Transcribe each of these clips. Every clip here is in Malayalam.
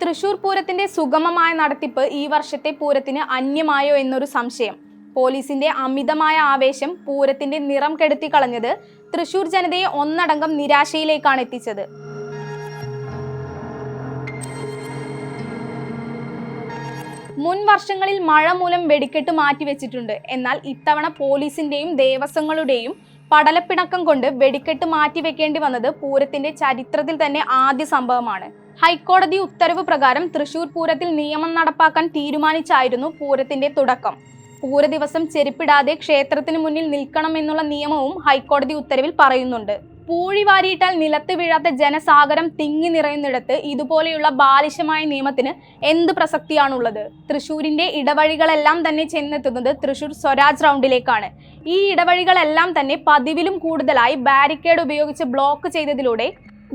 തൃശൂർ പൂരത്തിന്റെ സുഗമമായ നടത്തിപ്പ് ഈ വർഷത്തെ പൂരത്തിന് അന്യമായോ എന്നൊരു സംശയം. പോലീസിന്റെ അമിതമായ ആവേശം പൂരത്തിന്റെ നിറം കെടുത്തി കളഞ്ഞത് തൃശൂർ ജനതയെ ഒന്നടങ്കം നിരാശയിലേക്കാണ് എത്തിച്ചത്. മുൻ വർഷങ്ങളിൽ മഴ മൂലം വെടിക്കെട്ട് മാറ്റിവെച്ചിട്ടുണ്ട് എന്നാൽ ഇത്തവണ പോലീസിന്റെയും ദേവസ്വങ്ങളുടെയും പടലപ്പിണക്കം കൊണ്ട് വെടിക്കെട്ട് മാറ്റിവെക്കേണ്ടി വന്നത് പൂരത്തിന്റെ ചരിത്രത്തിൽ തന്നെ ആദ്യ സംഭവമാണ്. ഹൈക്കോടതി ഉത്തരവ് പ്രകാരം തൃശൂർ പൂരത്തിൽ നിയമം നടപ്പാക്കാൻ തീരുമാനിച്ചായിരുന്നു പൂരത്തിന്റെ തുടക്കം. പൂര ദിവസം ചെരുപ്പിടാതെ ക്ഷേത്രത്തിന് മുന്നിൽ നിൽക്കണം എന്നുള്ള നിയമവും ഹൈക്കോടതി ഉത്തരവിൽ പറയുന്നുണ്ട്. പൂഴി വാരിയിട്ടാൽ നിലത്ത് വീഴാത്ത ജനസാഗരം തിങ്ങി നിറയുന്നിടത്ത് ഇതുപോലെയുള്ള ബാലിശമായ നിയമത്തിന് എന്ത് പ്രസക്തിയാണുള്ളത്? തൃശൂരിന്റെ ഇടവഴികളെല്ലാം തന്നെ ചെന്നെത്തുന്നത് തൃശൂർ സ്വരാജ് റൗണ്ടിലേക്കാണ്. ഈ ഇടവഴികളെല്ലാം തന്നെ പതിവിലും കൂടുതലായി ബാരിക്കേഡ് ഉപയോഗിച്ച് ബ്ലോക്ക് ചെയ്തതിലൂടെ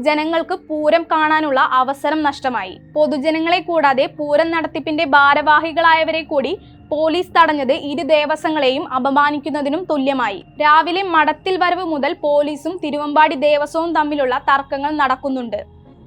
ജനങ്ങൾക്ക് പൂരം കാണാനുള്ള അവസരം നഷ്ടമായി. പൊതുജനങ്ങളെ കൂടാതെ പൂരം നടത്തിപ്പിന്റെ ഭാരവാഹികളായവരെ കൂടി പോലീസ് തടഞ്ഞത് ഇരു ദേവസ്വങ്ങളെയും അപമാനിക്കുന്നതിനും തുല്യമായി. രാവിലെ മടത്തിൽ വരവ് മുതൽ പോലീസും തിരുവമ്പാടി ദേവസ്വവും തമ്മിലുള്ള തർക്കങ്ങൾ നടക്കുന്നുണ്ട്.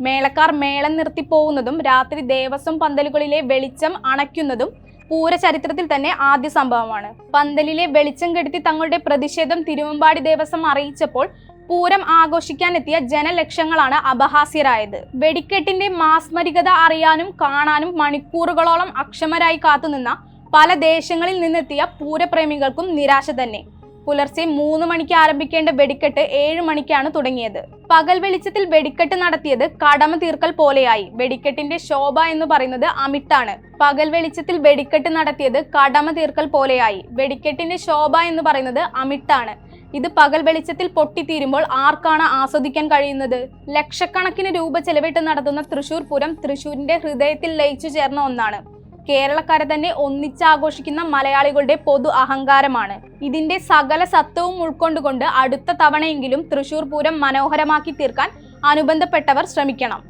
മേളക്കാർ മേളം നിർത്തിപ്പോകുന്നതും രാത്രി ദേവസ്വം പന്തലുകളിലെ വെളിച്ചം അണയ്ക്കുന്നതും പൂര ചരിത്രത്തിൽ തന്നെ ആദ്യ സംഭവമാണ്. പന്തലിലെ വെളിച്ചം കെടുത്തി തങ്ങളുടെ പ്രതിഷേധം തിരുവമ്പാടി ദേവസ്വം അറിയിച്ചപ്പോൾ പൂരം ആഘോഷിക്കാനെത്തിയ ജനലക്ഷങ്ങളാണ് അപഹാസ്യരായത്. വെടിക്കെട്ടിന്റെ മാസ്മരികത അറിയാനും കാണാനും മണിക്കൂറുകളോളം അക്ഷമരായി കാത്തുനിന്ന പല ദേശങ്ങളിൽ നിന്നെത്തിയ പൂരപ്രേമികൾക്കും നിരാശ തന്നെ. പുലർച്ചെ മൂന്ന് മണിക്ക് ആരംഭിക്കേണ്ട വെടിക്കെട്ട് ഏഴ് മണിക്കാണ് തുടങ്ങിയത്. പകൽ വെളിച്ചത്തിൽ വെടിക്കെട്ട് നടത്തിയത് കടമ തീർക്കൽ പോലെയായി. വെടിക്കെട്ടിന്റെ ശോഭ എന്ന് പറയുന്നത് അമിട്ടാണ്. പകൽ വെളിച്ചത്തിൽ വെടിക്കെട്ട് നടത്തിയത് കടമ തീർക്കൽ പോലെയായി. വെടിക്കെട്ടിന്റെ ശോഭ എന്ന് പറയുന്നത് അമിട്ടാണ്. ഇത് പകൽ വെളിച്ചത്തിൽ പൊട്ടിത്തീരുമ്പോൾ ആർക്കാണ് ആസ്വദിക്കാൻ കഴിയുന്നത്? ലക്ഷക്കണക്കിന് രൂപ ചെലവിട്ട് നടത്തുന്ന തൃശൂർ പൂരം തൃശൂരിന്റെ ഹൃദയത്തിൽ ലയിച്ചു ചേർന്ന ഒന്നാണ്. കേരളക്കാരെ തന്നെ ഒന്നിച്ചാഘോഷിക്കുന്ന മലയാളികളുടെ പൊതു അഹങ്കാരമാണ്. ഇതിന്റെ സകല സത്വവും ഉൾക്കൊണ്ടുകൊണ്ട് അടുത്ത തവണയെങ്കിലും തൃശൂർ പൂരം മനോഹരമാക്കി തീർക്കാൻ അനുബന്ധപ്പെട്ടവർ ശ്രമിക്കണം.